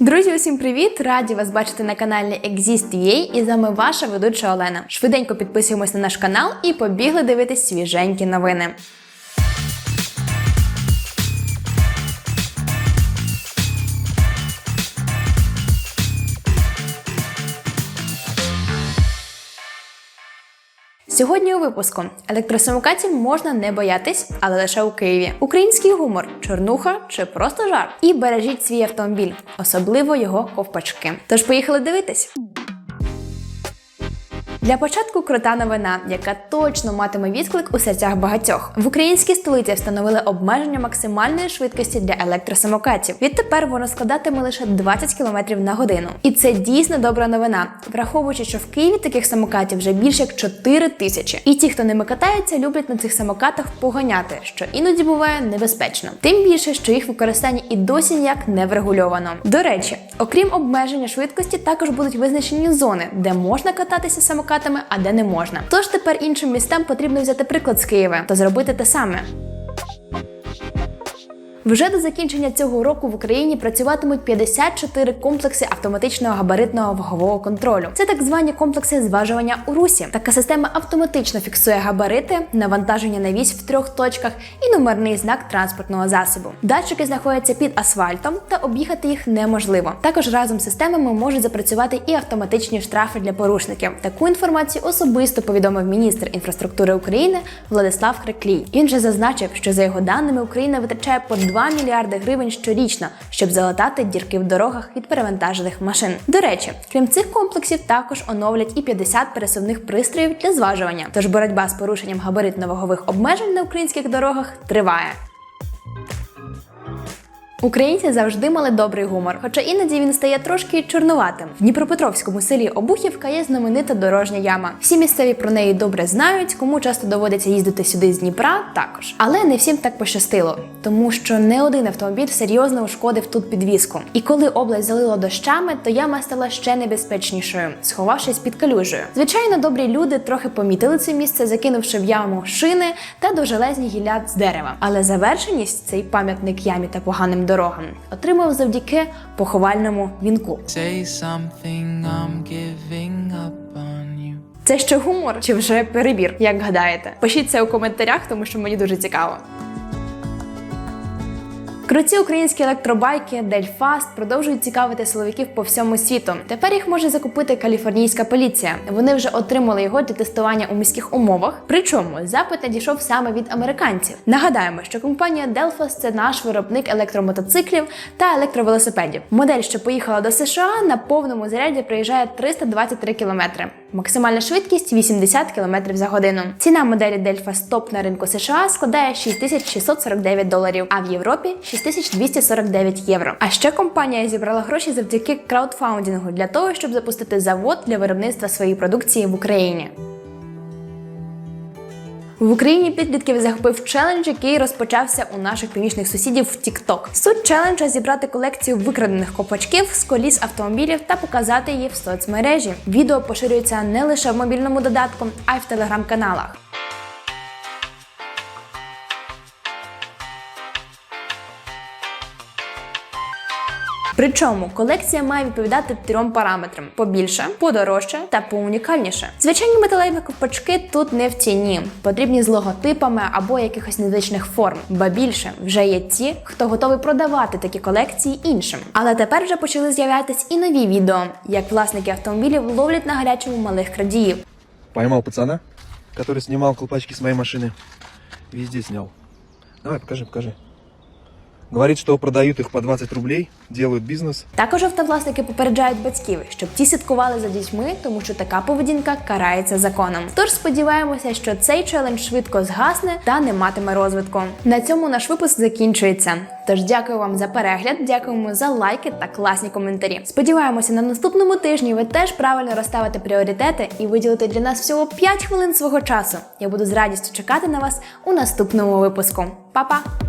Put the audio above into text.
Друзі, усім привіт! Раді вас бачити на каналі Exist.ua і з вами ваша ведуча Олена. Швиденько підписуємось на наш канал і побігли дивитись свіженькі новини. Сьогодні у випуску електросамокатів можна не боятись, але лише у Києві. Український гумор, чорнуха чи просто жарт. І бережіть свій автомобіль, особливо його ковпачки. Тож поїхали дивитись. Для початку крута новина, яка точно матиме відклик у серцях багатьох. В українській столиці встановили обмеження максимальної швидкості для електросамокатів. Відтепер воно складатиме лише 20 км на годину. І це дійсно добра новина, враховуючи, що в Києві таких самокатів вже більше як 4 тисячі. І ті, хто ними катається, люблять на цих самокатах поганяти, що іноді буває небезпечно. Тим більше, що їх використання і досі ніяк не врегульовано. До речі, окрім обмеження швидкості, також будуть визначені зони, де можна кататися самокатами, а де не можна. Тож тепер іншим містам потрібно взяти приклад з Києва та зробити те саме. Вже до закінчення цього року в Україні працюватимуть 54 комплекси автоматичного габаритного вагового контролю. Це так звані комплекси зважування у русі. Така система автоматично фіксує габарити, навантаження на вісь в трьох точках і номерний знак транспортного засобу. Датчики знаходяться під асфальтом, та об'їхати їх неможливо. Також разом з системами можуть запрацювати і автоматичні штрафи для порушників. Таку інформацію особисто повідомив міністр інфраструктури України Владислав Креклій. Він же зазначив, що за його даними Україна витрачає по 2 мільярди гривень щорічно, щоб залатати дірки в дорогах від перевантажених машин. До речі, крім цих комплексів, також оновлять і 50 пересувних пристроїв для зважування. Тож боротьба з порушенням габаритно-вагових обмежень на українських дорогах триває. Українці завжди мали добрий гумор, хоча іноді він стає трошки чорнуватим. В Дніпропетровському селі Обухівка є знаменита дорожня яма. Всі місцеві про неї добре знають, кому часто доводиться їздити сюди з Дніпра, також. Але не всім так пощастило, тому що не один автомобіль серйозно ушкодив тут підвіску. І коли область залило дощами, то яма стала ще небезпечнішою, сховавшись під калюжею. Звичайно, добрі люди трохи помітили це місце, закинувши в яму шини та довжелезні гілля з дерева. Але завершеність цей пам'ятник ямі та поганим дорогам отримав завдяки поховальному вінку. Say something, I'm giving up on you. Це ще гумор чи вже перебір, як гадаєте? Пишіть це у коментарях, тому що мені дуже цікаво. Круті українські електробайки Дельфаст продовжують цікавити силовиків по всьому світу. Тепер їх може закупити каліфорнійська поліція. Вони вже отримали його для тестування у міських умовах. Причому запит надійшов саме від американців. Нагадаємо, що компанія Delphos – це наш виробник електромотоциклів та електровелосипедів. Модель, що поїхала до США, на повному заряді приїжджає 323 км. Максимальна швидкість 80 км за годину. Ціна моделі Дельфа стоп на ринку США складає 6649 доларів, а в Європі 6249 євро. А ще компанія зібрала гроші завдяки краудфаундингу для того, щоб запустити завод для виробництва своєї продукції в Україні. В Україні підлітків захопив челендж, який розпочався у наших північних сусідів в TikTok. Суть челенджа зібрати колекцію викрадених копачків з коліс автомобілів та показати її в соцмережі. Відео поширюється не лише в мобільному додатку, а й в телеграм-каналах. Причому колекція має відповідати трьом параметрам: побільше, подорожче та поунікальніше. Звичайні металеві ковпачки тут не в ціні, потрібні з логотипами або якихось незвичних форм. Ба більше вже є ті, хто готовий продавати такі колекції іншим. Але тепер вже почали з'являтись і нові відео, як власники автомобілів ловлять на гарячому малих крадіїв. Поймал пацана, который снимал колпачки с моей машины. Везде снял. Давай, покажи, покажи. Говорит, что продают их по 20 рублей, делают бизнес. Також автовласники попереджають батьків, щоб ті слідкували за дітьми, тому що така поведінка карається законом. Тож сподіваємося, що цей челендж швидко згасне та не матиме розвитку. На цьому наш випуск закінчується. Тож дякую вам за перегляд, дякуємо за лайки та класні коментарі. Сподіваємося, на наступному тижні ви теж правильно розставите пріоритети і виділите для нас всього 5 хвилин свого часу. Я буду з радістю чекати на вас у наступному випуску. Па-па!